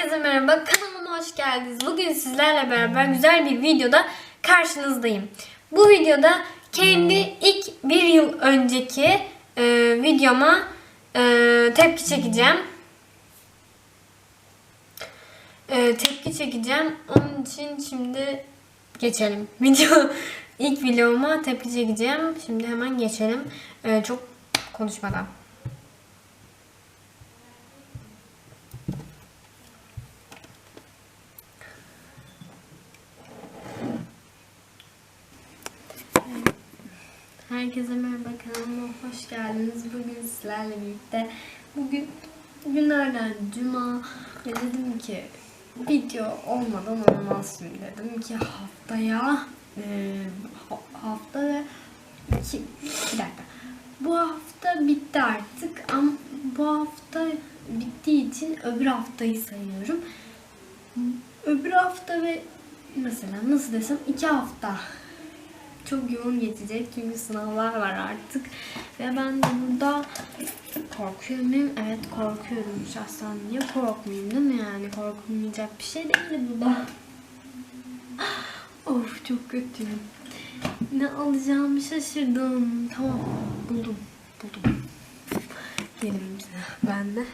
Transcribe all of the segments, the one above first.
Herkese merhaba, kanalıma hoş geldiniz. Bugün sizlerle beraber güzel bir videoda karşınızdayım. Bu videoda kendi ilk bir yıl önceki e, videoma e, tepki çekeceğim. E, tepki çekeceğim. Onun için şimdi geçelim. Video ilk videoma tepki çekeceğim. Şimdi hemen geçelim. E, çok konuşmadan. Herkese merhaba kanalıma hoş geldiniz. Bugün sizlerle birlikte bugün günlerden cuma ve dedim ki video olmadan olmaz şimdi dedim ki haftaya e, ha- hafta ve iki, bir dakika bu hafta bitti artık ama bu hafta bittiği için öbür haftayı sayıyorum. Öbür hafta ve mesela nasıl desem iki hafta çok yoğun geçecek çünkü sınavlar var artık. Ve ben de burada korkuyor muyum? Evet korkuyorum şahsen. Niye korkmayayım değil mi yani? Korkulmayacak bir şey değil bu da. Of çok kötüyüm. Ne alacağımı şaşırdım. Tamam buldum. Buldum. Gelin bize. Ben de.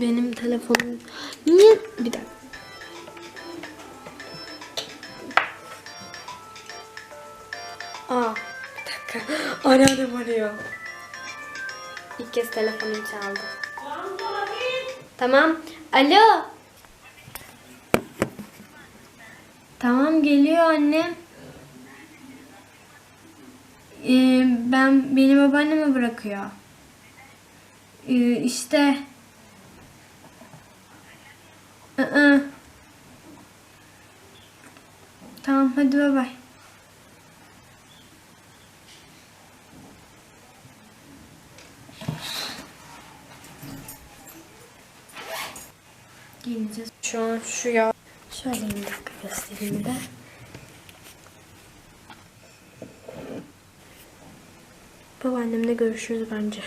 Benim telefonum... Niye? Kez telefonum çaldı. Tamam. Alo. Tamam geliyor annem. Ee, ben beni babaanneme bırakıyor. Ee, işte. Tamam hadi bay bay. Şu an şu ya. Şöyle bir dakika göstereyim de. Babaannemle görüşürüz bence.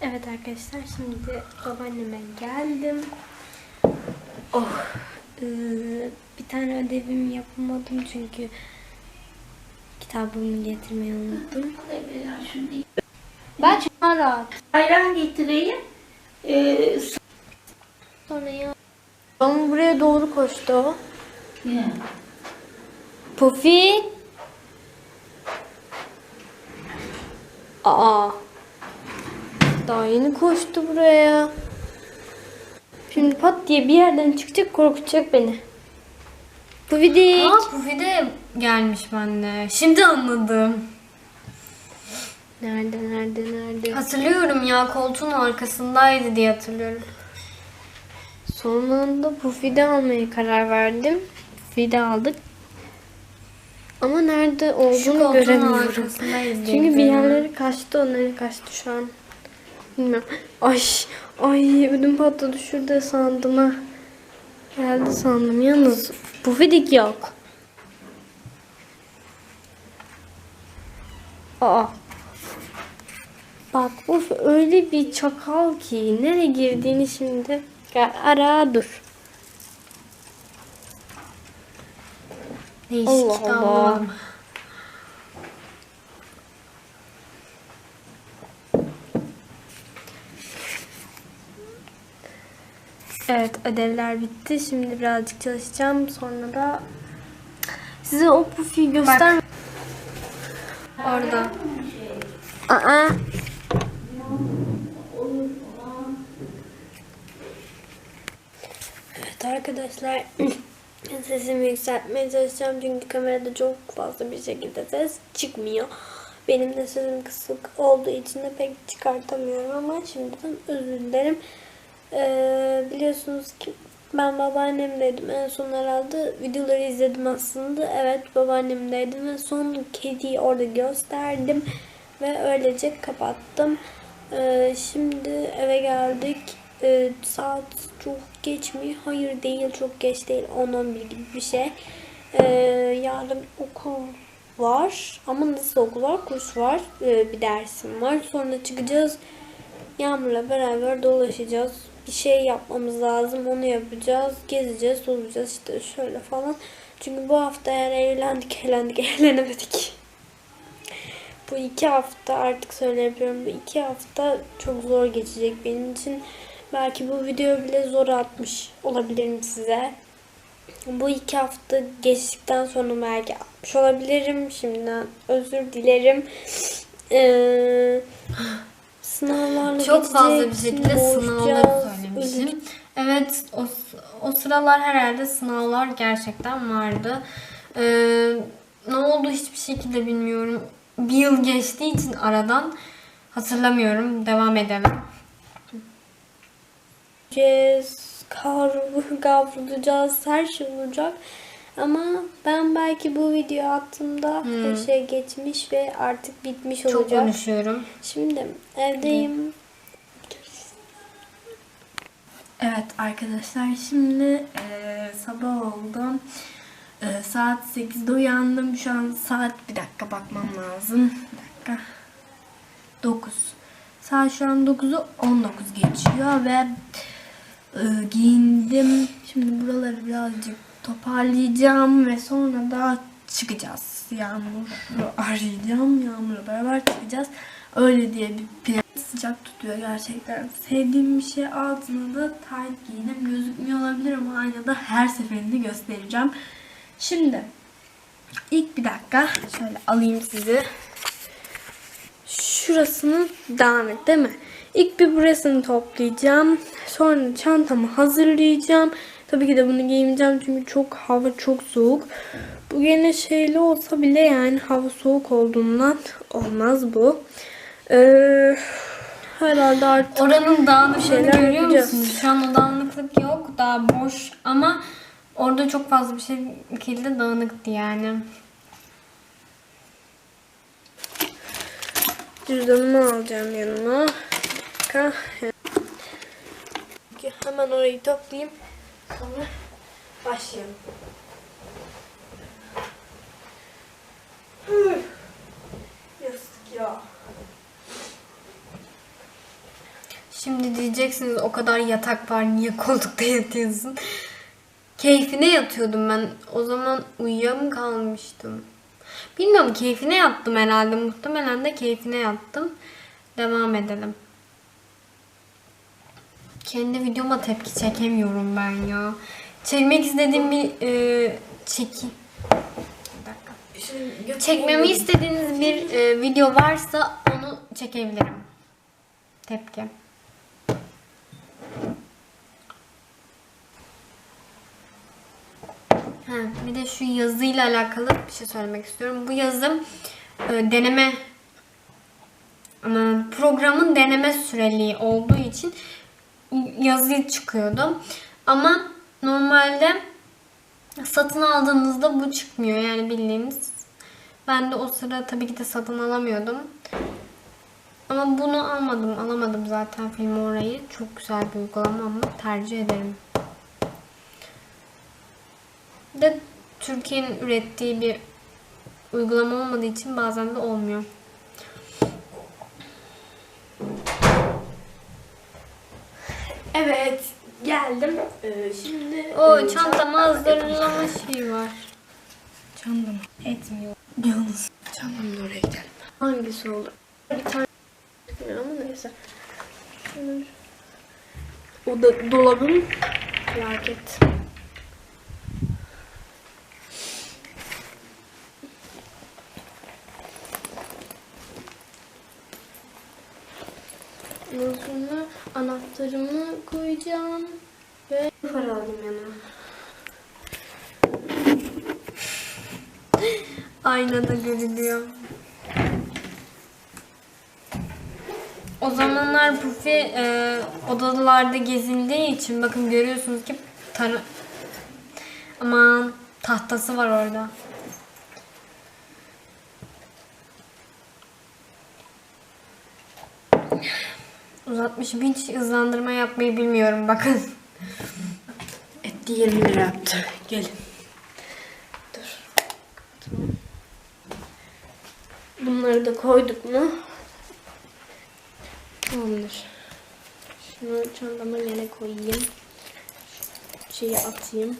Evet arkadaşlar şimdi babaanneme geldim. Oh. ee, bir tane ödevimi yapamadım çünkü kitabımı getirmeyi unuttum. Ben çok rahat. Ayran getireyim. Ee, Sonra ya. Ama buraya doğru koştu o. ne? Pufi. Aa. Daha yeni koştu buraya. Şimdi pat diye bir yerden çıkacak korkutacak beni. Pufidik. Aa Pufi de gelmiş bende. Şimdi anladım. Nerede nerede nerede? Hatırlıyorum ya koltuğun arkasındaydı diye hatırlıyorum. Son anda Pufi'de almaya karar verdim. Pufi'de aldık. Ama nerede olduğunu göremiyorum. Çünkü bir yerleri kaçtı, onları kaçtı şu an. Bilmiyorum. Ay, ay ödüm patladı şurada sandım ha. Geldi sandım. Yalnız Pufidik yok. Aa. Bak bu öyle bir çakal ki nereye girdiğini şimdi Gel, ara dur. Değişik Allah Allah. Evet ödevler bitti. Şimdi birazcık çalışacağım. Sonra da size o pufiyi göster. Orada. Aa. Evet arkadaşlar sesimi yükseltmeye çalışacağım çünkü kamerada çok fazla bir şekilde ses çıkmıyor. Benim de sesim kısık olduğu için de pek çıkartamıyorum ama şimdiden özür dilerim. Ee, biliyorsunuz ki ben babaannemdeydim en son herhalde videoları izledim aslında. Evet babaannemdeydim ve son kediyi orada gösterdim ve öylece kapattım. Ee, şimdi eve geldik. Ee, saat çok geç mi? Hayır değil çok geç değil 10-11 gibi bir şey. Ee, ya yarın okul var. Ama nasıl okul var? Kurs var. Ee, bir dersim var. Sonra çıkacağız. Yağmur'la beraber dolaşacağız. Bir şey yapmamız lazım. Onu yapacağız. Gezeceğiz, tozacağız işte şöyle falan. Çünkü bu hafta eğer eğlendik, eğlendik, eğlenemedik. Bu iki hafta artık söyleyebiliyorum. Bu iki hafta çok zor geçecek benim için. Belki bu video bile zor atmış olabilirim size. Bu iki hafta geçtikten sonra belki atmış olabilirim. Şimdiden özür dilerim. Ee, sınavlarla Çok fazla bir şekilde sınavları söylemişim. Evet o, o sıralar herhalde sınavlar gerçekten vardı. Ee, ne oldu hiçbir şekilde bilmiyorum. Bir yıl geçtiği için aradan hatırlamıyorum. Devam edelim. Yiyeceğiz, kavrul- kavrulacağız, her şey olacak. Ama ben belki bu video attığımda her şey geçmiş ve artık bitmiş Çok olacak. konuşuyorum. Şimdi evdeyim. Evet arkadaşlar şimdi eee, sabah oldu. Eee, saat 8'de uyandım. Şu an saat bir dakika bakmam lazım. Bir dakika. 9. Saat şu an 9'u 19 geçiyor ve eee, giyindim. Şimdi buraları birazcık toparlayacağım ve sonra da çıkacağız. Yağmur'u arayacağım. Yağmur'la beraber çıkacağız. Öyle diye bir plan. Sıcak tutuyor gerçekten. Sevdiğim bir şey altına da tight giydim. Gözükmüyor olabilir ama aynada her seferinde göstereceğim. Şimdi ilk bir dakika şöyle alayım sizi. Şurasını dağınık değil mi? İlk bir burasını toplayacağım. Sonra çantamı hazırlayacağım. Tabii ki de bunu giymeyeceğim çünkü çok hava çok soğuk. Bu gene şeyli olsa bile yani hava soğuk olduğundan olmaz bu. Ee, herhalde artık Oranın dağınıklığını şeyler görüyor yapacağız. musunuz? Şu an o dağınıklık yok. Daha boş ama orada çok fazla bir şekilde dağınıktı yani. cüzdanımı alacağım yanıma. Hemen orayı toplayayım. Sonra başlayalım. Yazık ya. Şimdi diyeceksiniz o kadar yatak var niye koltukta yatıyorsun? Keyfine yatıyordum ben. O zaman uyuyam kalmıştım. Bilmiyorum keyfine yattım herhalde. Muhtemelen de keyfine yattım. Devam edelim. Kendi videoma tepki çekemiyorum ben ya. Çekmek istediğim bir e, çeki. Çekmemi istediğiniz bir e, video varsa onu çekebilirim. Tepki. Ha, bir de şu yazıyla alakalı bir şey söylemek istiyorum. Bu yazım e, deneme programın deneme süreliği olduğu için yazı çıkıyordu. Ama normalde satın aldığınızda bu çıkmıyor yani bildiğiniz. Ben de o sıra tabii ki de satın alamıyordum. Ama bunu almadım, alamadım zaten film orayı. Çok güzel bir uygulama ama tercih ederim. Bir De Türkiye'nin ürettiği bir uygulama olmadığı için bazen de olmuyor. Evet geldim. Ee, şimdi O e, çantamı hazırlama şeyi var. Çantam etmiyor. Yalnız çantam da oraya gidelim. hangisi olur? Bir tane ama neyse. O da dolabım. Felaket. Ondan sonra anahtarımı koyacağım ve para aldım yanıma. Aynada görülüyor. O zamanlar Pufi e, odalarda gezindiği için bakın görüyorsunuz ki tara aman tahtası var orada. Uzatmışım. Hiç hızlandırma yapmayı bilmiyorum bakın. Etti 20 lira yaptı. Gelin. Tamam. Bunları da koyduk mu? Tamamdır. Şunu çantama yine koyayım. Şeyi atayım.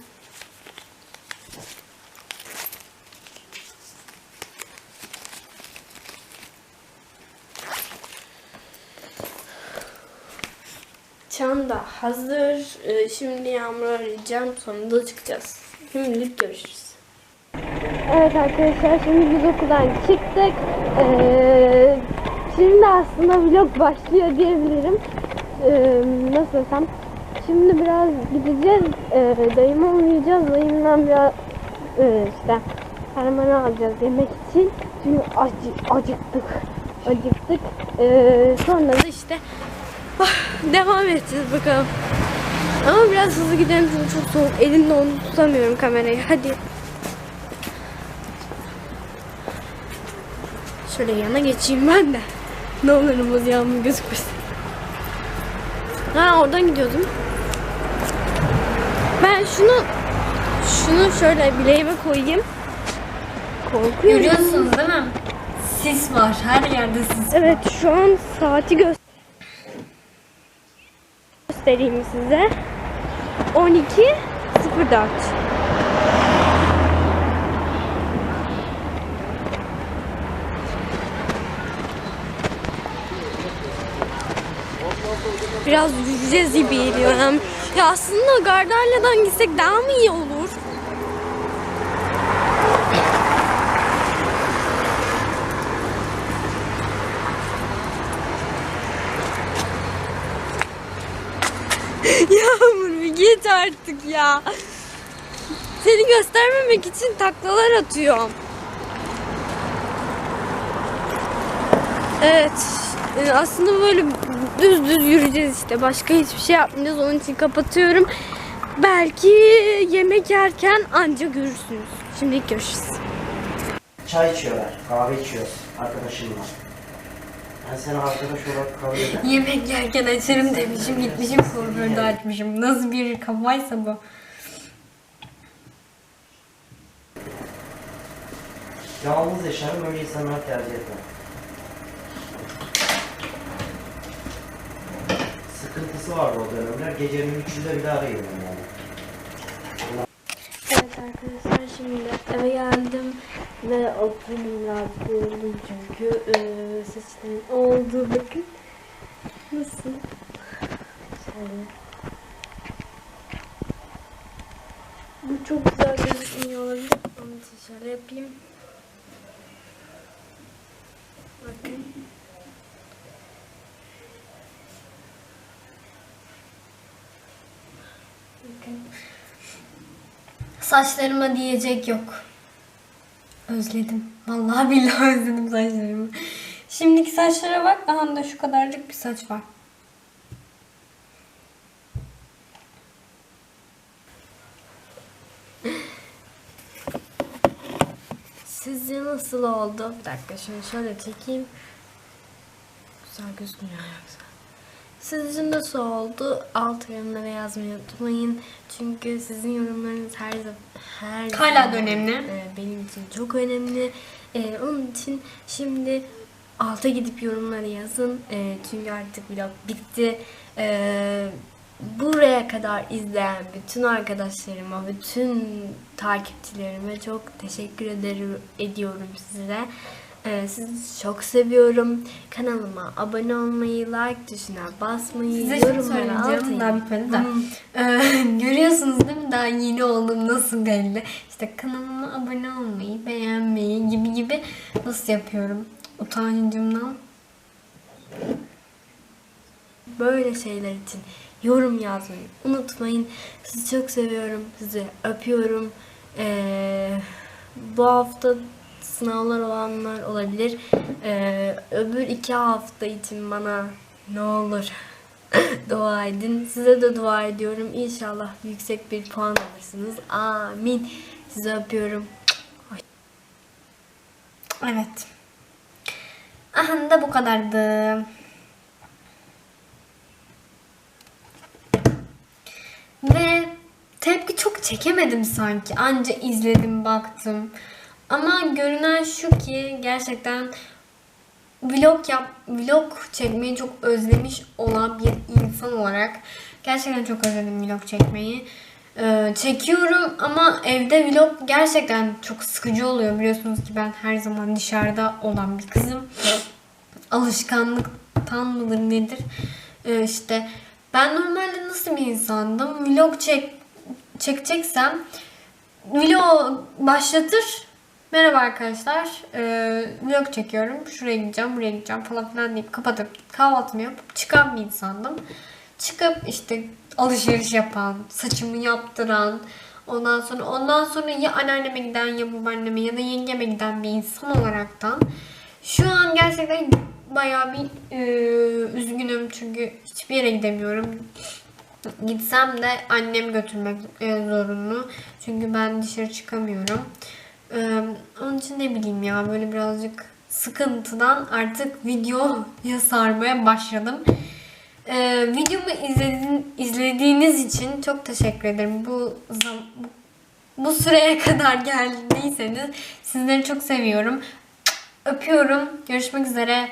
Çanta hazır. Ee, Şimdi Yağmur'u arayacağım. Sonra da çıkacağız. Şimdilik görüşürüz. Evet arkadaşlar şimdi biz okuldan çıktık. Ee, şimdi aslında vlog başlıyor diyebilirim. Ee, nasıl desem. Şimdi biraz gideceğiz. Ee, dayıma uğrayacağız. Dayımdan biraz e, işte fermanı alacağız yemek için. Çünkü acı, acıktık. Acıktık. Ee, sonra da işte ah, devam edeceğiz bakalım. Ama biraz hızlı gidelim çünkü çok soğuk. Elimle onu tutamıyorum kamerayı. Hadi. Şöyle yana geçeyim ben de. Ne olur yağmur gözükmesin. Ha oradan gidiyordum. Ben şunu şunu şöyle bileğime koyayım. Korkuyorum. Görüyorsunuz değil mi? Sis var. Her yerde sis. Evet şu an saati gö- göstereyim size. 12.04 Biraz yürüyeceğiz gibi. Ya aslında Gardalya'dan gitsek daha mı iyi olur? Yağmur bir git artık ya. Seni göstermemek için taklalar atıyorum. Evet. e, Aslında böyle düz düz yürüyeceğiz işte. Başka hiçbir şey yapmayacağız. Onun için kapatıyorum. Belki yemek yerken anca görürsünüz. Şimdilik görüşürüz. Çay içiyorlar, kahve içiyoruz arkadaşımla. Ben seni arkadaş olarak kabul ederim. Yemek yerken açarım demişim. Gitmişim kuaförde açmışım. Nasıl bir kafaysa bu. Yalnız yaşarım, böyle insanlar tercih etmem. Sıkıntısı vardı o dönemler. Gecenin üçünde bile arıyorum yani. Arkadaşlar şimdi eve geldim ve biraz yoruldum çünkü e, saçlarım oldu bakın. Nasıl? Şöyle. Bu çok güzel gözükmüyor. Onun için şöyle yapayım. Bakın. Saçlarıma diyecek yok. Özledim. Vallahi billahi özledim saçlarımı. Şimdiki saçlara bak. Aha da şu kadarcık bir saç var. Sizce nasıl oldu? Bir dakika şunu şöyle çekeyim. Güzel gözükmüyor yoksa. Sizce nasıl oldu? Alt yorumlara yazmayı unutmayın. Çünkü sizin yorumlarınız her zaman her Hala zaman, da önemli. e, benim için çok önemli. E, onun için şimdi alta gidip yorumları yazın. E, çünkü artık vlog bitti. E, buraya kadar izleyen bütün arkadaşlarıma, bütün takipçilerime çok teşekkür ederim ediyorum size. Ee, sizi çok seviyorum. Kanalıma abone olmayı, like tuşuna basmayı, Size yorumlara atmayı. Daha bitmedi de. Ee, görüyorsunuz değil mi? Daha yeni oldum nasıl belli. İşte kanalıma abone olmayı, beğenmeyi gibi gibi nasıl yapıyorum? Utancımdan. Böyle şeyler için yorum yazmayı unutmayın. Sizi çok seviyorum. Sizi öpüyorum. Ee, bu hafta sınavlar olanlar olabilir. Ee, öbür iki hafta için bana ne olur dua edin. Size de dua ediyorum. İnşallah yüksek bir puan alırsınız. Amin. Sizi öpüyorum. Evet. Aha da bu kadardı. Ve tepki çok çekemedim sanki. Anca izledim, baktım. Ama görünen şu ki gerçekten vlog yap vlog çekmeyi çok özlemiş olan bir insan olarak gerçekten çok özledim vlog çekmeyi. Ee, çekiyorum ama evde vlog gerçekten çok sıkıcı oluyor. Biliyorsunuz ki ben her zaman dışarıda olan bir kızım. Alışkanlıktan mıdır nedir? Ee, işte ben normalde nasıl bir insandım? Vlog çek çekeceksem vlog başlatır. Merhaba arkadaşlar. Ee, çekiyorum. Şuraya gideceğim, buraya gideceğim falan filan deyip kapatıp kahvaltımı yapıp çıkan bir insandım. Çıkıp işte alışveriş yapan, saçımı yaptıran, ondan sonra ondan sonra ya anneanneme giden ya babaanneme ya da yengeme giden bir insan olaraktan şu an gerçekten bayağı bir e, üzgünüm çünkü hiçbir yere gidemiyorum. Gitsem de annem götürmek e, zorunlu. Çünkü ben dışarı çıkamıyorum. Ee, onun için ne bileyim ya böyle birazcık sıkıntıdan artık videoya sarmaya başladım. Ee, videomu izledin, izlediğiniz için çok teşekkür ederim. Bu bu süreye kadar geldiyseniz sizleri çok seviyorum. Öpüyorum. Görüşmek üzere.